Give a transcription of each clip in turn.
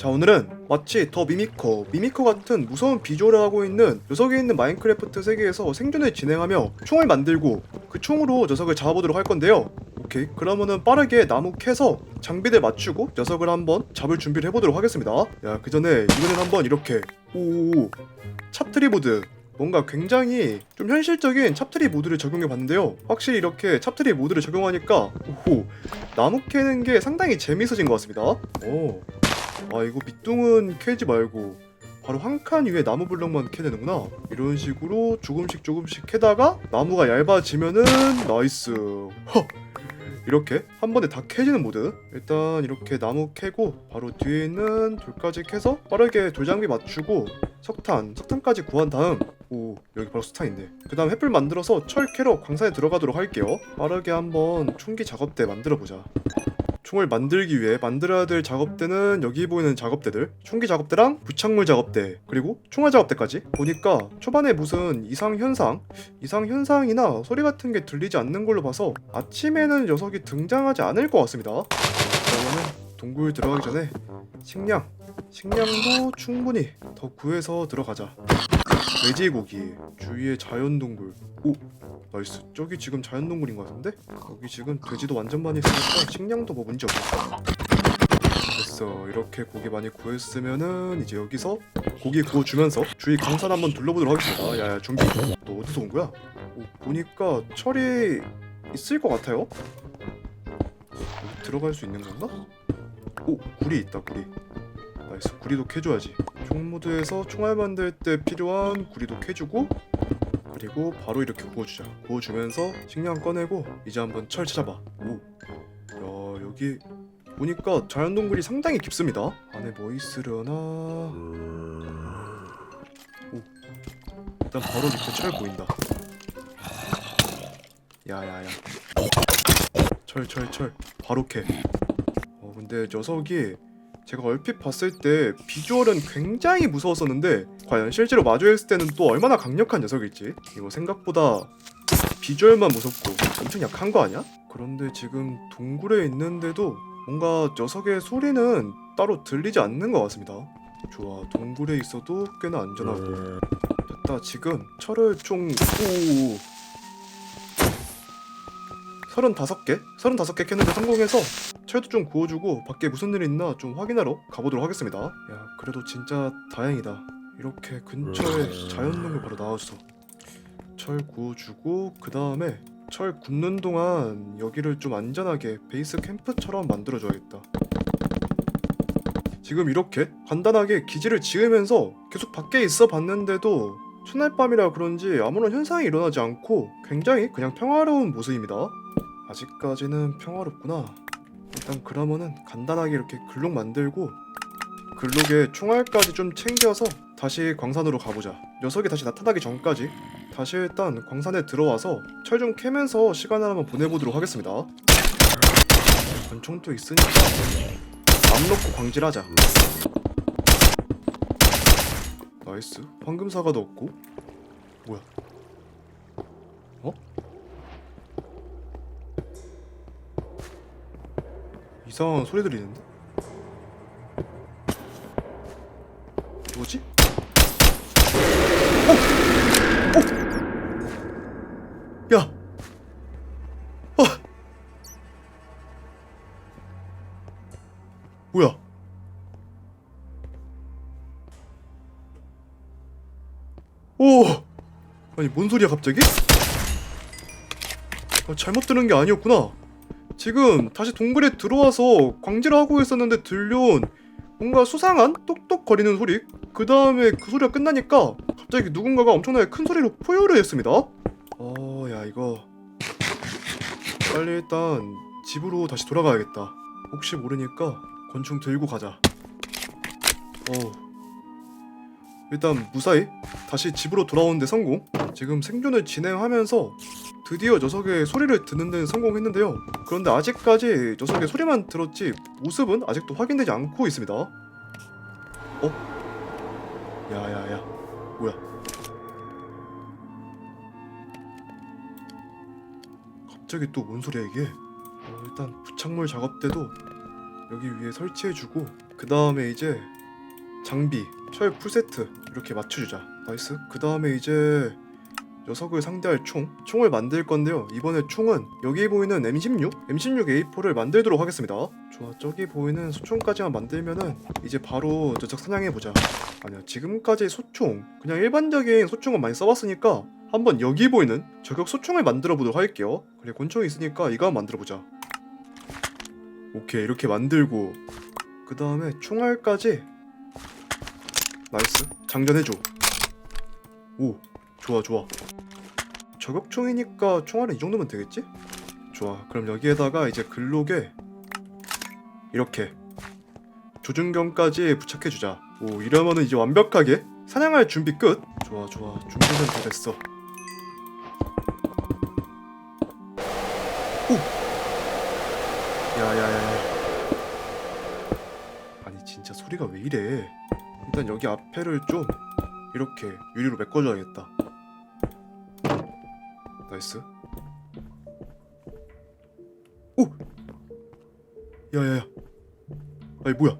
자 오늘은 마치 더 미미커, 미미커 같은 무서운 비주얼을 하고 있는 녀석이 있는 마인크래프트 세계에서 생존을 진행하며 총을 만들고 그 총으로 녀석을 잡아보도록 할 건데요. 오케이 그러면은 빠르게 나무 캐서 장비들 맞추고 녀석을 한번 잡을 준비를 해보도록 하겠습니다. 야 그 전에 이번엔 한번 이렇게 오. 찹트리 모드. 뭔가 굉장히 좀 현실적인 찹트리 모드를 적용해 봤는데요. 확실히 이렇게 찹트리 모드를 적용하니까 오호 나무 캐는 게 상당히 재미있어진 것 같습니다. 오 아 이거 밑둥은 캐지 말고 바로 한 칸 위에 나무 블럭만 캐내는구나. 이런 식으로 조금씩 조금씩 캐다가 나무가 얇아지면은 나이스. 허! 이렇게 한 번에 다 캐지는 모드. 일단 이렇게 나무 캐고 바로 뒤에 있는 돌까지 캐서 빠르게 돌장비 맞추고 석탄 석탄까지 구한 다음 오 여기 바로 석탄인데 그 다음 횃불 만들어서 철 캐러 광산에 들어가도록 할게요. 빠르게 한번 총기 작업대 만들어 보자 총을 만들기 위해 만들어야 될 작업대는 여기 보이는 작업대들. 총기 작업대랑 부착물 작업대 그리고 총알 작업대까지. 보니까 초반에 무슨 이상 현상? 이상 현상이나 소리 같은 게 들리지 않는 걸로 봐서 아침에는 녀석이 등장하지 않을 것 같습니다. 그러면은 동굴 들어가기 전에 식량. 식량도 충분히 더 구해서 들어가자 돼지고기 주위에 자연 동굴. 오 나이스. 저기 지금 자연 동굴인 것 같은데? 여기 지금 돼지도 완전 많이 있으니까 식량도 뭐 문제 없겠다 됐어. 이렇게 고기 많이 구했으면은 이제 여기서 고기 구워주면서 주위 강산 한번 둘러보도록 하겠습니다. 야야 좀비. 너 어디서 온 거야? 오, 보니까 철이 있을 것 같아요? 들어갈 수 있는 건가? 오 구리 있다 구리 나이스 구리도 캐줘야지. 총모드에서 총알 만들 때 필요한 구리도 캐주고 그리고 바로 이렇게 구워주자. 구워주면서 식량 꺼내고 이제 한번 철 찾아봐. 오 야 여기 보니까 자연동굴이 상당히 깊습니다. 안에 뭐 있으려나? 오. 일단 바로 밑에 철 보인다. 야야야. 철 철 철. 바로 캐 어 근데 녀석이 제가 얼핏 봤을 때 비주얼은 굉장히 무서웠었는데 과연 실제로 마주했을 때는 또 얼마나 강력한 녀석일지 이거 생각보다 비주얼만 무섭고 엄청 약한 거 아니야? 그런데 지금 동굴에 있는데도 뭔가 녀석의 소리는 따로 들리지 않는 것 같습니다 좋아 동굴에 있어도 꽤나 안전하고 됐다 지금 철을 총 오, 35개? 35개 캤는데 성공해서 철도 좀 구워주고 밖에 무슨 일 있나 좀 확인하러 가보도록 하겠습니다. 야 그래도 진짜 다행이다. 이렇게 근처에 자연동굴 바로 나와줘서 철 구워주고 그 다음에 철 굽는 동안 여기를 좀 안전하게 베이스 캠프처럼 만들어줘야겠다. 지금 이렇게 간단하게 기지를 지으면서 계속 밖에 있어 봤는데도 첫날밤이라 그런지 아무런 현상이 일어나지 않고 굉장히 그냥 평화로운 모습입니다. 아직까지는 평화롭구나 일단 그러면은 간단하게 이렇게 글록 만들고 글록에 총알까지 좀 챙겨서 다시 광산으로 가보자. 녀석이 다시 나타나기 전까지 다시 일단 광산에 들어와서 철 좀 캐면서 시간을 한번 보내보도록 하겠습니다. 권총도 있으니까 맘 놓고 광질하자. 나이스. 황금사과도 없고. 뭐야 이상한 소리 들리는데? 뭐지? 어! 어! 야! 어! 뭐야? 오! 아니 뭔 소리야 갑자기? 아, 잘못 들은 게 아니었구나. 지금 다시 동굴에 들어와서 광질을 하고 있었는데 들려온 뭔가 수상한 똑똑거리는 소리? 그 다음에 그 소리가 끝나니까 갑자기 누군가가 엄청나게 큰 소리로 포효를 했습니다. 어야 이거. 빨리 일단 집으로 다시 돌아가야겠다. 혹시 모르니까 권총 들고 가자. 어 일단 무사히 다시 집으로 돌아오는데 성공 지금 생존을 진행하면서 드디어 녀석의 소리를 듣는 데는 성공했는데요. 그런데 아직까지 녀석의 소리만 들었지 모습은 아직도 확인되지 않고 있습니다. 어? 야야야 뭐야? 갑자기 또 뭔 소리야 이게? 어, 일단 부착물 작업 때도 여기 위에 설치해주고 그 다음에 이제 장비 철 풀세트 이렇게 맞춰주자. 나이스. 그 다음에 이제 녀석을 상대할 총 총을 만들 건데요. 이번에 총은 여기 보이는 M16 M16A4를 만들도록 하겠습니다. 좋아. 저기 보이는 소총까지만 만들면은 이제 바로 녀석 사냥해보자. 아니야 지금까지 소총 그냥 일반적인 소총은 많이 써봤으니까 한번 여기 보이는 저격 소총을 만들어 보도록 할게요. 그래 권총이 있으니까 이거 만들어 보자. 오케이 이렇게 만들고. 그 다음에 총알까지 나이스. 장전해줘. 오 좋아 좋아. 저격총이니까 총알은 이 정도면 되겠지? 좋아. 그럼 여기에다가 이제 글록에 이렇게 조준경까지 부착해주자. 오 이러면은 이제 완벽하게 사냥할 준비 끝. 좋아 좋아. 준비는 다 됐어. 오! 야야야야. 아니 진짜 소리가 왜 이래 일단 여기 앞에를 좀 이렇게 유리로 메꿔줘야겠다. 나이스. 오! 야야야. 아니 뭐야?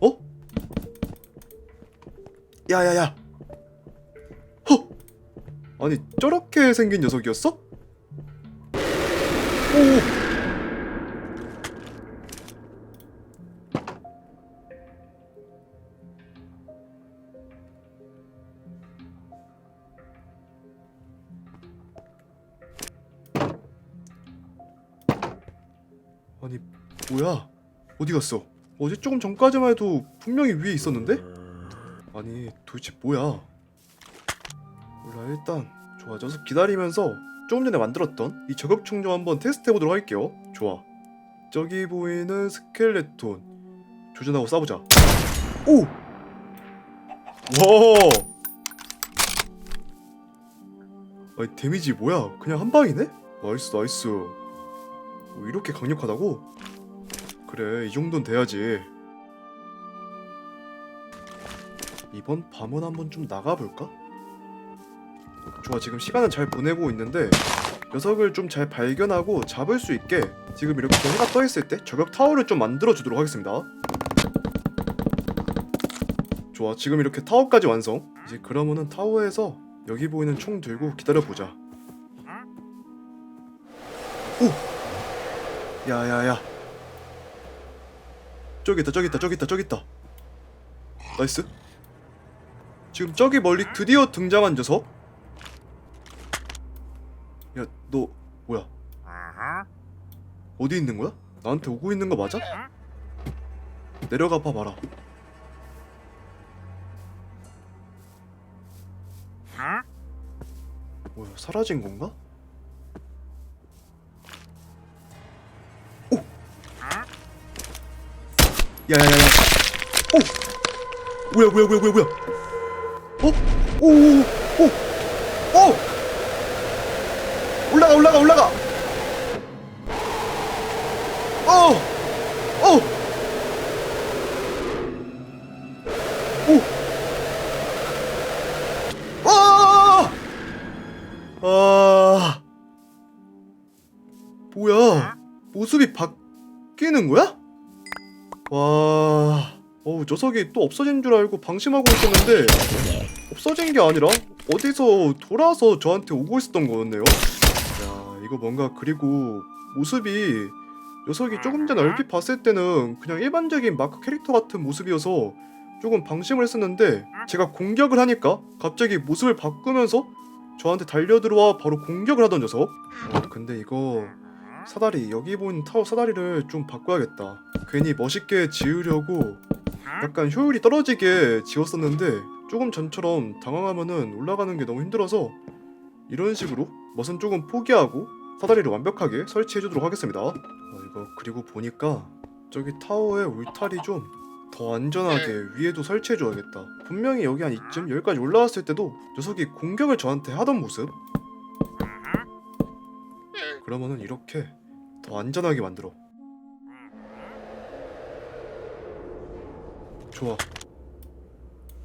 어? 야야야. 허! 아니 저렇게 생긴 녀석이었어? 오 어디 갔어? 어제 조금 전까지만 해도 분명히 위에 있었는데? 아니 도대체 뭐야? 몰라 일단 좋아 녀석 기다리면서 조금 전에 만들었던 이 저격총 좀 한번 테스트 해보도록 할게요. 좋아. 저기 보이는 스켈레톤 조준하고 쏴보자. 오! 와! 아니 데미지 뭐야? 그냥 한 방이네? 나이스 나이스. 오, 이렇게 강력하다고? 그래 이 정도는 돼야지. 이번 밤은 한번 좀 나가볼까? 좋아 지금 시간은 잘 보내고 있는데 녀석을 좀 잘 발견하고 잡을 수 있게 지금 이렇게 해가 떠있을 때 저격 타워를 좀 만들어 주도록 하겠습니다. 좋아 지금 이렇게 타워까지 완성. 이제 그러면은 타워에서 여기 보이는 총 들고 기다려보자. 오! 야야야 저기 있다 저기 있다 저기 있다 저기 있다 나이스 지금 저기 멀리 드디어 등장한 녀석 야 너 뭐야 어디 있는 거야? 나한테 오고 있는 거 맞아? 내려가 봐봐라 뭐야 사라진 건가? 야야야야 오! 뭐야 뭐야 뭐야 뭐야 뭐야 어? 오오오 오! 오! 올라가 올라가 올라가 어! 어! 오! 아! 아! 뭐야? 모습이 바뀌는 거야? 와, 어우 녀석이 또 없어진 줄 알고 방심하고 있었는데 없어진 게 아니라 어디서 돌아서 저한테 오고 있었던 거였네요. 야, 이거 뭔가 그리고 모습이 녀석이 조금 전에 얼핏 봤을 때는 그냥 일반적인 마크 캐릭터 같은 모습이어서 조금 방심을 했었는데 제가 공격을 하니까 갑자기 모습을 바꾸면서 저한테 달려들어와 바로 공격을 하던 녀석. 어, 근데 이거 사다리 여기 보이는 타워 사다리를 좀 바꿔야겠다. 괜히 멋있게 지으려고 약간 효율이 떨어지게 지었었는데 조금 전처럼 당황하면은 올라가는 게 너무 힘들어서 이런 식으로 멋은 조금 포기하고 사다리를 완벽하게 설치해 주도록 하겠습니다. 어, 이거 그리고 보니까 저기 타워의 울타리 좀 더 안전하게 위에도 설치해 줘야겠다. 분명히 여기 한 이쯤 여기까지 올라왔을 때도 녀석이 공격을 저한테 하던 모습. 그러면은 이렇게 더 안전하게 만들어. 좋아.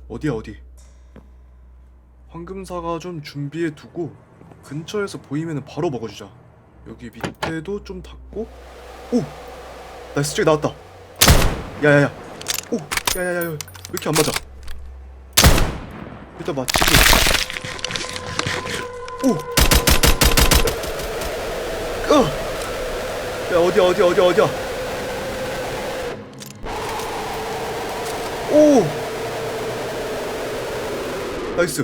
어디야 어디? 황금사가 좀 준비해 두고 근처에서 보이면은 바로 먹어주자. 여기 밑에도 좀 닫고 오! 나이스 저기 나왔다 야야야 오 야야야 왜 이렇게 안 맞아 일단 맞히고 오 어. 야 어디야 어디야 어디야 어디야 오. 나이스.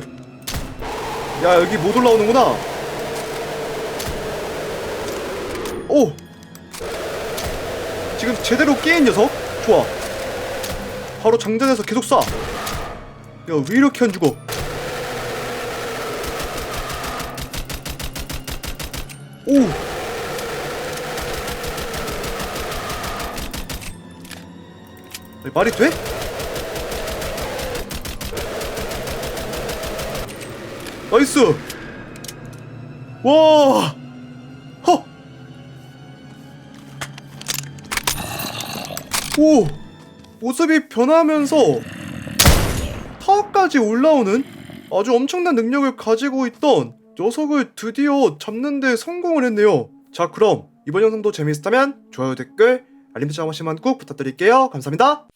야 여기 못 올라오는구나. 오. 지금 제대로 깨인 녀석? 좋아. 바로 장전해서 계속 쏴. 야 왜 이렇게 안 죽어? 오 말이 돼? 나이스 와 허! 오! 모습이 변하면서 타워까지 올라오는 아주 엄청난 능력을 가지고 있던 녀석을 드디어 잡는 데 성공을 했네요. 자, 그럼 이번 영상도 재미있었다면 좋아요, 댓글, 알림 설정 한 번씩만 꼭 부탁드릴게요. 감사합니다.